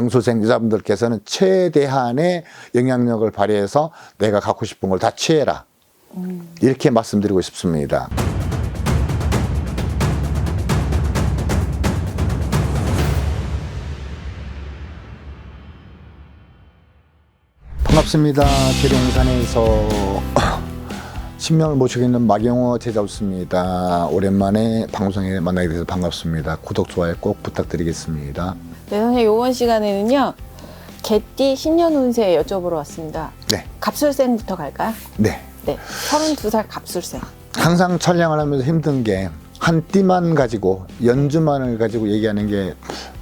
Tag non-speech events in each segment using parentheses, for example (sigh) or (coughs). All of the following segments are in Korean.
경소생 여자분들께서는 최대한의 영향력을 발휘해서 내가 갖고 싶은 걸 다 취해라. 이렇게 말씀드리고 싶습니다. 반갑습니다. 계룡산에서 (coughs) 신명을 모시고 있는 마경호 제자였습니다. 오랜만에 방송에 만나게 돼서 반갑습니다. 구독, 좋아요 꼭 부탁드리겠습니다. 네, 선생님 이번 시간에는요. 개띠 신년 운세 여쭤보러 왔습니다. 네, 갑술생부터 갈까요? 네. 네. 32살 갑술생. 항상 촬영을 하면서 힘든 게 한 띠만 가지고 연주만을 가지고 얘기하는 게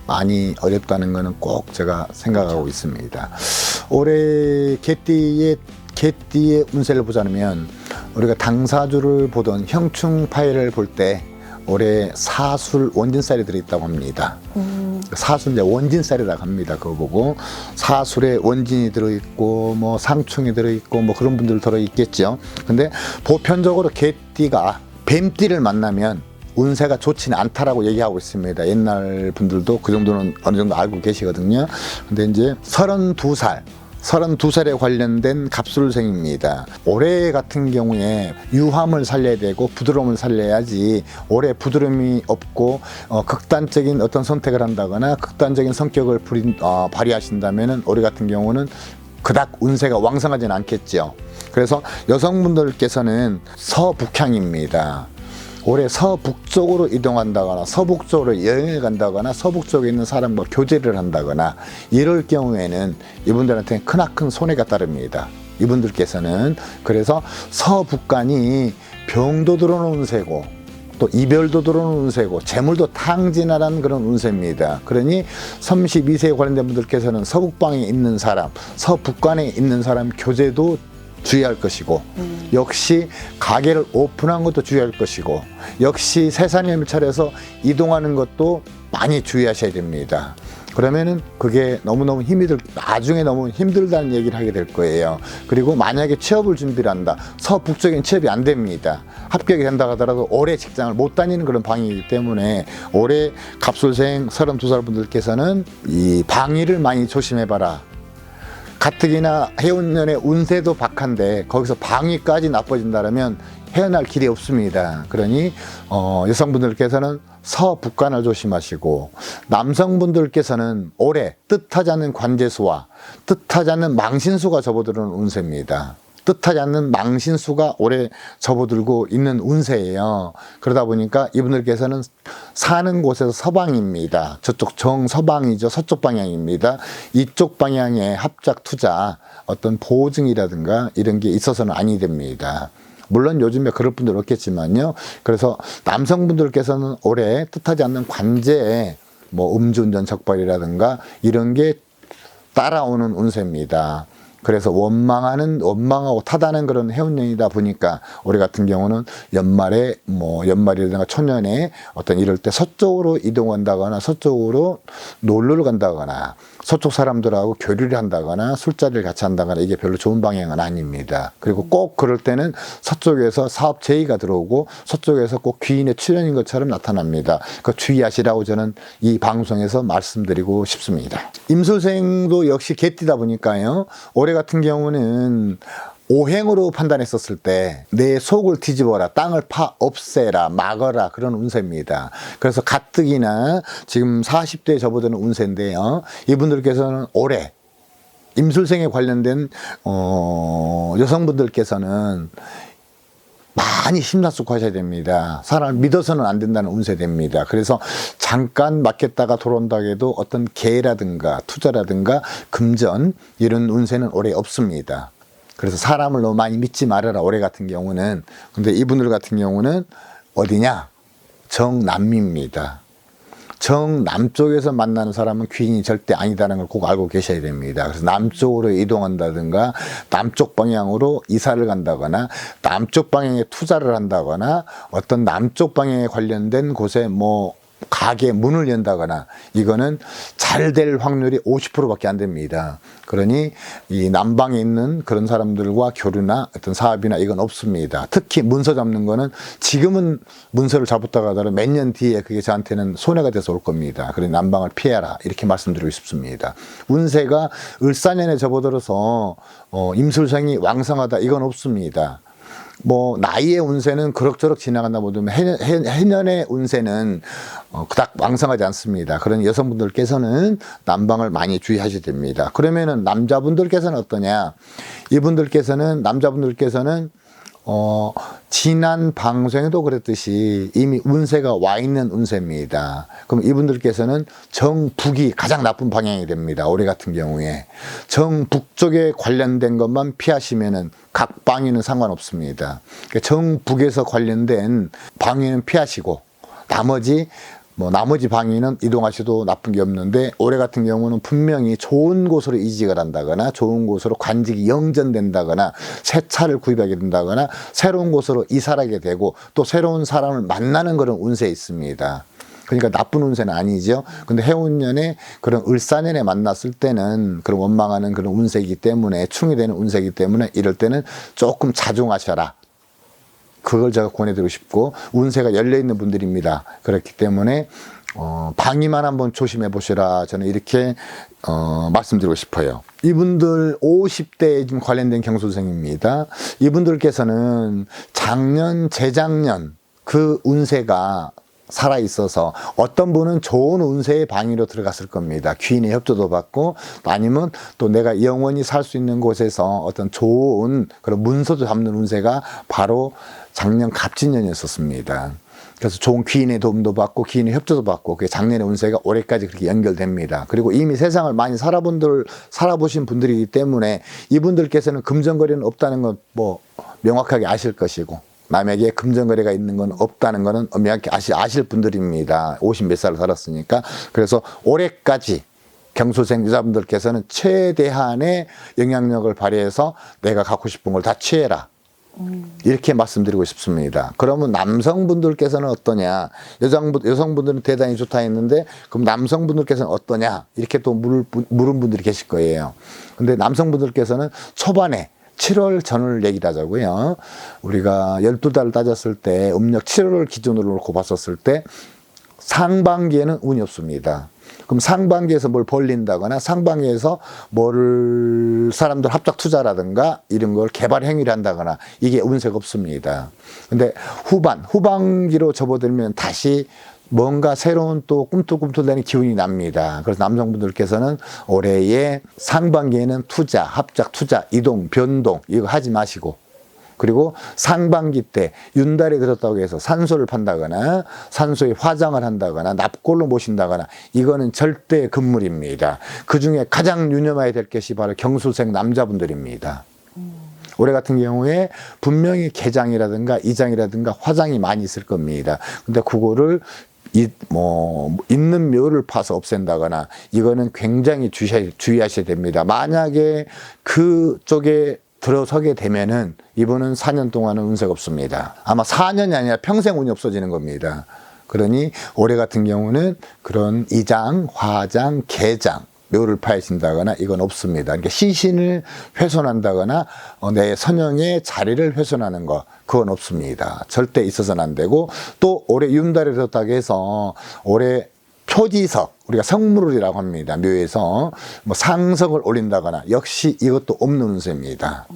많이 어렵다는 거는 꼭 제가 생각하고 있습니다. 올해 개띠의 개띠의 운세를 보자면 우리가 당사주를 보던 형충 파일을 볼 때 올해 사술 원진살이 들어있다고 합니다. 이제 원진살이라고 합니다. 그거 보고 사술에 원진이 들어있고 뭐 상충이 들어있고 뭐 그런 분들 들어있겠죠. 근데 보편적으로 개띠가 뱀띠를 만나면 운세가 좋지는 않다라고 얘기하고 있습니다. 옛날 분들도 그 정도는 어느 정도 알고 계시거든요. 근데 이제 32살 32살에 관련된 갑술생입니다. 올해 같은 경우에 유함을 살려야 되고 부드러움을 살려야지 올해 부드러움이 없고 어, 극단적인 어떤 선택을 한다거나 극단적인 성격을 부린, 어, 발휘하신다면은 올해 같은 경우는 그닥 운세가 왕성하지는 않겠죠. 그래서 여성분들께서는 서북향입니다. 올해 서북쪽으로 이동한다거나 서북쪽으로 여행을 간다거나 서북쪽에 있는 사람과 교제를 한다거나 이럴 경우에는 이분들한테 크나큰 손해가 따릅니다. 이분들께서는 그래서 서북간이 병도 들어오는 운세고 또 이별도 들어오는 운세고 재물도 탕진하라는 그런 운세입니다. 그러니 32세에 관련된 분들께서는 서북방에 있는 사람, 서북간에 있는 사람 교제도 주의할 것이고 역시 가게를 오픈한 것도 주의할 것이고 역시 세상님을 차려서 이동하는 것도 많이 주의하셔야 됩니다. 그러면은 그게 너무너무 힘이 들, 나중에 너무 힘들다는 얘기를 하게 될 거예요. 그리고 만약에 취업을 준비를 한다. 서북쪽엔 취업이 안 됩니다. 합격이 된다 하더라도 올해 직장을 못 다니는 그런 방이기 때문에 올해 갑술생 32살 분들께서는 이 방위를 많이 조심해 봐라. 가뜩이나 해운년의 운세도 박한데 거기서 방위까지 나빠진다면 헤어날 길이 없습니다. 그러니 어, 여성분들께서는 서북간을 조심하시고 남성분들께서는 올해 뜻하지 않는 관제수와 뜻하지 않는 망신수가 접어드는 운세입니다. 뜻하지 않는 망신수가 올해 접어들고 있는 운세예요. 그러다 보니까 이분들께서는 사는 곳에서 서방입니다. 저쪽 정서방이죠. 서쪽 방향입니다. 이쪽 방향에 합작 투자, 어떤 보증이라든가 이런 게 있어서는 아니 됩니다. 물론 요즘에 그럴 분들 없겠지만요. 그래서 남성분들께서는 올해 뜻하지 않는 관제에 뭐 음주운전 적발이라든가 이런 게 따라오는 운세입니다. 그래서 원망하는 원망하고 타다는 그런 해운년이다 보니까 올해 같은 경우는 연말에 뭐 연말이라든가 초년에 어떤 이럴 때 서쪽으로 이동한다거나 서쪽으로 놀러를 간다거나 서쪽 사람들하고 교류를 한다거나 술자리를 같이 한다거나 이게 별로 좋은 방향은 아닙니다. 그리고 꼭 그럴 때는 서쪽에서 사업 제의가 들어오고 서쪽에서 꼭 귀인의 출연인 것처럼 나타납니다. 그 주의하시라고 저는 이 방송에서 말씀드리고 싶습니다. 임술생도 역시 개띠다 보니까요. 올해 같은 경우는 오행으로 판단했었을 때 내 속을 뒤집어라 땅을 파 없애라 막어라 그런 운세입니다 그래서 가뜩이나 지금 40대에 접어드는 운세인데요 이분들께서는 올해 임술생에 관련된 어, 여성분들께서는 많이 심사숙고하셔야 됩니다. 사람을 믿어서는 안 된다는 운세됩니다. 그래서 잠깐 맡겼다가 돌아온다 해도 어떤 개라든가 투자라든가 금전 이런 운세는 올해 없습니다. 그래서 사람을 너무 많이 믿지 말아라 올해 같은 경우는 근데 이분들 같은 경우는 어디냐 정남미입니다. 정남쪽에서 만나는 사람은 귀인이 절대 아니다는 걸 꼭 알고 계셔야 됩니다. 그래서 남쪽으로 이동한다든가 남쪽 방향으로 이사를 간다거나 남쪽 방향에 투자를 한다거나 어떤 남쪽 방향에 관련된 곳에 뭐 가게 문을 연다거나 이거는 잘 될 확률이 50%밖에 안 됩니다. 그러니 이 남방에 있는 그런 사람들과 교류나 어떤 사업이나 이건 없습니다. 특히 문서 잡는 거는 지금은 문서를 잡았다가 하더라도 몇 년 뒤에 그게 저한테는 손해가 돼서 올 겁니다. 그러니 남방을 피해라 이렇게 말씀드리고 싶습니다. 운세가 을사년에 접어들어서 어, 임술생이 왕성하다 이건 없습니다. 뭐 나이의 운세는 그럭저럭 지나간다 보면 해년, 해- 해년의 운세는 어, 그닥 왕성하지 않습니다. 그런 여성분들께서는 난방을 많이 주의하셔야 됩니다. 그러면은 남자분들께서는 어떠냐? 이분들께서는 남자분들께서는 어, 지난 방송에도 그랬듯이 이미 운세가 와 있는 운세입니다. 그럼 이분들께서는 정북이 가장 나쁜 방향이 됩니다. 올해 같은 경우에. 정북쪽에 관련된 것만 피하시면은 각 방위는 상관없습니다. 그러니까 정북에서 관련된 방위는 피하시고 나머지 뭐 나머지 방위는 이동하셔도 나쁜 게 없는데 올해 같은 경우는 분명히 좋은 곳으로 이직을 한다거나 좋은 곳으로 관직이 영전된다거나 새 차를 구입하게 된다거나 새로운 곳으로 이사하게 되고 또 새로운 사람을 만나는 그런 운세 있습니다. 그러니까 나쁜 운세는 아니죠. 근데 해운년에 그런 을사년에 만났을 때는 그런 원망하는 그런 운세이기 때문에 충이 되는 운세이기 때문에 이럴 때는 조금 자중하셔라. 그걸 제가 권해드리고 싶고 운세가 열려 있는 분들입니다. 그렇기 때문에 어, 방위만 한번 조심해 보시라 저는 이렇게 어, 말씀드리고 싶어요. 이분들 50대에 좀 관련된 경소생입니다. 이분들께서는 작년, 재작년 그 운세가 살아 있어서 어떤 분은 좋은 운세의 방위로 들어갔을 겁니다. 귀인의 협조도 받고 아니면 또 내가 영원히 살 수 있는 곳에서 어떤 좋은 그런 문서도 잡는 운세가 바로 작년 갑진년이었었습니다. 그래서 좋은 귀인의 도움도 받고 귀인의 협조도 받고 그게 작년의 운세가 올해까지 그렇게 연결됩니다. 그리고 이미 세상을 많이 살아본들 살아보신 분들이기 때문에 이분들께서는 금전거래는 없다는 건 뭐 명확하게 아실 것이고 남에게 금전거래가 있는 건 없다는 거는 명확히 아시, 아실 분들입니다. 50몇 살을 살았으니까. 그래서 올해까지 경소생 여자분들께서는 최대한의 영향력을 발휘해서 내가 갖고 싶은 걸 다 취해라. 이렇게 말씀드리고 싶습니다. 그러면 남성분들께서는 어떠냐? 여성분, 여성분들은 대단히 좋다 했는데, 그럼 남성분들께서는 어떠냐? 이렇게 또 물, 물은 분들이 계실 거예요. 근데 남성분들께서는 초반에 7월 전을 얘기를 하자고요. 우리가 12달 따졌을 때 음력 7월을 기준으로 놓고 봤었을 때 상반기에는 운이 없습니다. 그럼 상반기에서 뭘 벌린다거나 상반기에서 뭐를 사람들 합작 투자라든가 이런 걸 개발 행위를 한다거나 이게 운세가 없습니다. 근데 후반, 후반기로 접어들면 다시 뭔가 새로운 또 꿈틀꿈틀대는 기운이 납니다. 그래서 남성분들께서는 올해의 상반기에는 투자, 합작 투자, 이동, 변동 이거 하지 마시고 그리고 상반기 때 윤달에 들었다고 해서 산소를 판다거나 산소에 화장을 한다거나 납골로 모신다거나 이거는 절대 금물입니다. 그 중에 가장 유념해야 될 것이 바로 경수생 남자분들입니다. 올해 같은 경우에 분명히 개장이라든가 이장이라든가 화장이 많이 있을 겁니다. 근데 그거를 이, 뭐, 있는 묘를 파서 없앤다거나, 이거는 굉장히 주셔야, 주의하셔야 됩니다. 만약에 그쪽에 들어서게 되면은, 이분은 4년 동안은 운세가 없습니다. 아마 4년이 아니라 평생 운이 없어지는 겁니다. 그러니 올해 같은 경우는 그런 이장, 화장, 개장, 묘를 파헤친다거나 이건 없습니다. 그러니까 시신을 훼손한다거나 어, 내 선영의 자리를 훼손하는 거 그건 없습니다. 절대 있어서는 안 되고 또 올해 윤달에 들었다고 해서 올해 표지석 우리가 성물이라고 합니다. 묘에서 뭐 상석을 올린다거나 역시 이것도 없는 운세입니다.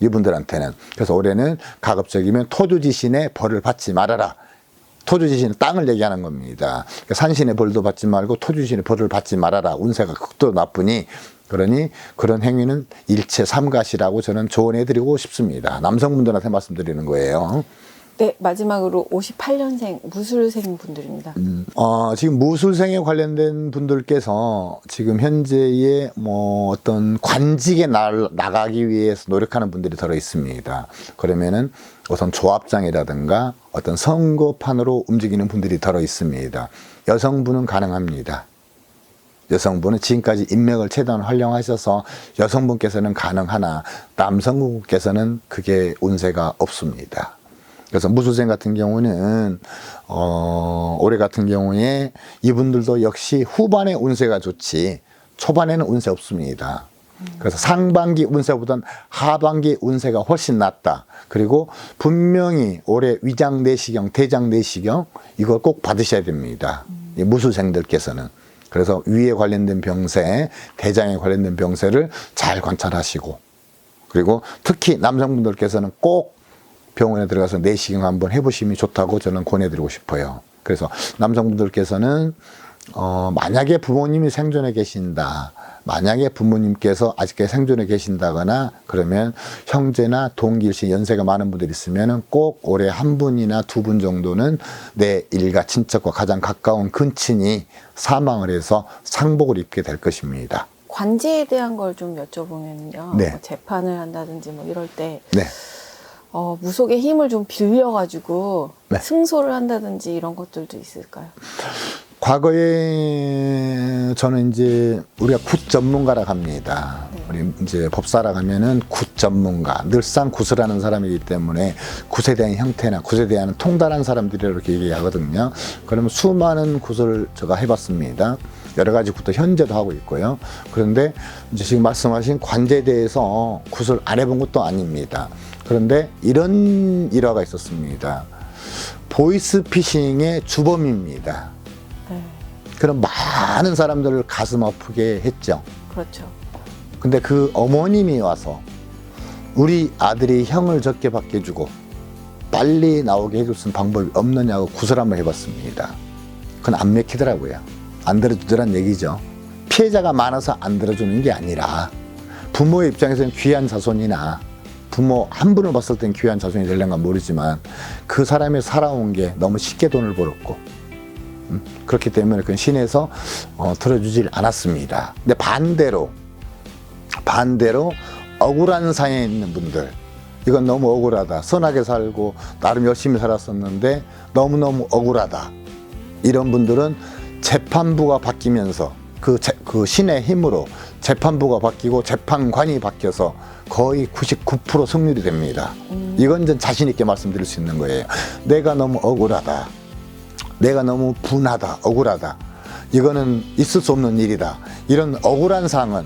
이분들한테는 그래서 올해는 가급적이면 토주지신의 벌을 받지 말아라. 토주지신은 땅을 얘기하는 겁니다. 그러니까 산신의 벌도 받지 말고 토주지신의 벌을 받지 말아라. 운세가 극도로 나쁘니 그러니 그런 행위는 일체 삼가시라고 저는 조언해드리고 싶습니다. 남성분들한테 말씀드리는 거예요. 네, 마지막으로 58년생 무술생 분들입니다. 어, 지금 무술생에 관련된 분들께서 지금 현재의 뭐 어떤 관직에 나, 나가기 위해서 노력하는 분들이 들어 있습니다. 그러면은 우선 조합장이라든가 어떤 선거판으로 움직이는 분들이 들어 있습니다. 여성분은 가능합니다. 여성분은 지금까지 인맥을 최대한 활용하셔서 여성분께서는 가능하나 남성분께서는 그게 운세가 없습니다. 그래서 무술생 같은 경우는 어, 올해 같은 경우에 이분들도 역시 후반에 운세가 좋지 초반에는 운세 없습니다. 그래서 상반기 운세보단 하반기 운세가 훨씬 낫다. 그리고 분명히 올해 위장 내시경, 대장 내시경 이걸 꼭 받으셔야 됩니다. 이 무술생들께서는. 그래서 위에 관련된 병세, 대장에 관련된 병세를 잘 관찰하시고 그리고 특히 남성분들께서는 꼭 병원에 들어가서 내시경 한번 해보시면 좋다고 저는 권해드리고 싶어요. 그래서 남성분들께서는 어, 만약에 부모님이 생존해 계신다. 만약에 부모님께서 아직까지 생존해 계신다거나 그러면 형제나 동기일신 연세가 많은 분들이 있으면 꼭 올해 한 분이나 두 분 정도는 내 일가 친척과 가장 가까운 근친이 사망을 해서 상복을 입게 될 것입니다. 관제에 대한 걸 좀 여쭤보면요. 네. 뭐 재판을 한다든지 뭐 이럴 때 네. 어, 무속의 힘을 좀 빌려가지고 네. 승소를 한다든지 이런 것들도 있을까요? 과거에 저는 이제 우리가 굿 전문가라 합니다. 우리 이제 법사라 하면은 굿 전문가, 늘상 굿을 하는 사람이기 때문에 굿에 대한 형태나 굿에 대한 통달한 사람들이 이렇게 얘기하거든요. 그러면 수많은 굿을 제가 해봤습니다. 여러 가지 굿도 현재도 하고 있고요. 그런데 이제 지금 말씀하신 관제에 대해서 굿을 안 해본 것도 아닙니다. 그런데 이런 일화가 있었습니다. 보이스피싱의 주범입니다. 네. 그런 많은 사람들을 가슴 아프게 했죠. 그렇죠. 근데 그 어머님이 와서 우리 아들이 형을 적게 받게 해주고 빨리 나오게 해줄 수 있는 방법이 없느냐고 구설 한번 해봤습니다. 그건 안 맥히더라고요. 안 들어주더란 얘기죠. 피해자가 많아서 안 들어주는 게 아니라 부모의 입장에서는 귀한 자손이나 부모 한 분을 봤을 땐 귀한 자손이 건 모르지만 그 사람이 살아온 게 너무 쉽게 돈을 벌었고 음, 그렇기 때문에 그 신에서 어, 들어주질 않았습니다. 근데 반대로 반대로 억울한 상에 있는 분들 이건 너무 억울하다 선하게 살고 나름 열심히 살았었는데 너무너무 억울하다 이런 분들은 재판부가 바뀌면서 그, 재- 그 신의 힘으로 재판부가 바뀌고 재판관이 바뀌어서 거의 99% 승률이 됩니다. 이건 전 자신 있게 말씀드릴 수 있는 거예요. 내가 너무 억울하다. 내가 너무 분하다, 억울하다. 이거는 있을 수 없는 일이다. 이런 억울한 상은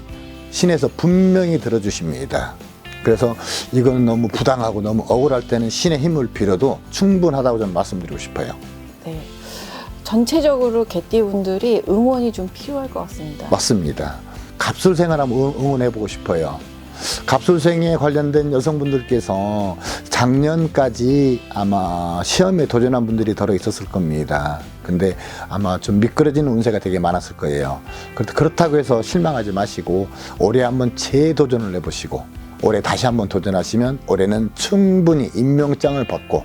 신에서 분명히 들어주십니다. 그래서 이거는 너무 부당하고 너무 억울할 때는 신의 힘을 빌어도 충분하다고 좀 말씀드리고 싶어요. 네. 전체적으로 개띠분들이 응원이 좀 필요할 것 같습니다. 맞습니다. 갑술생을 한번 응- 응원해보고 싶어요. 갑술생에 관련된 여성분들께서 작년까지 아마 시험에 도전한 분들이 더러 있었을 겁니다. 근데 아마 좀 미끄러지는 운세가 되게 많았을 거예요. 그렇다- 그렇다고 해서 실망하지 마시고 올해 한번 재도전을 해보시고 올해 다시 한번 도전하시면 올해는 충분히 임명장을 받고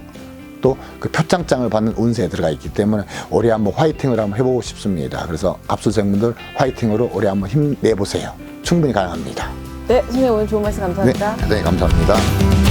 또 그 표창장을 받는 운세에 들어가 있기 때문에 올해 한번 화이팅을 한번 해보고 싶습니다. 그래서 갑술생분들 화이팅으로 올해 한번 힘내보세요. 충분히 가능합니다. 네, 선생님 오늘 좋은 말씀 네, 감사합니다. 네 감사합니다.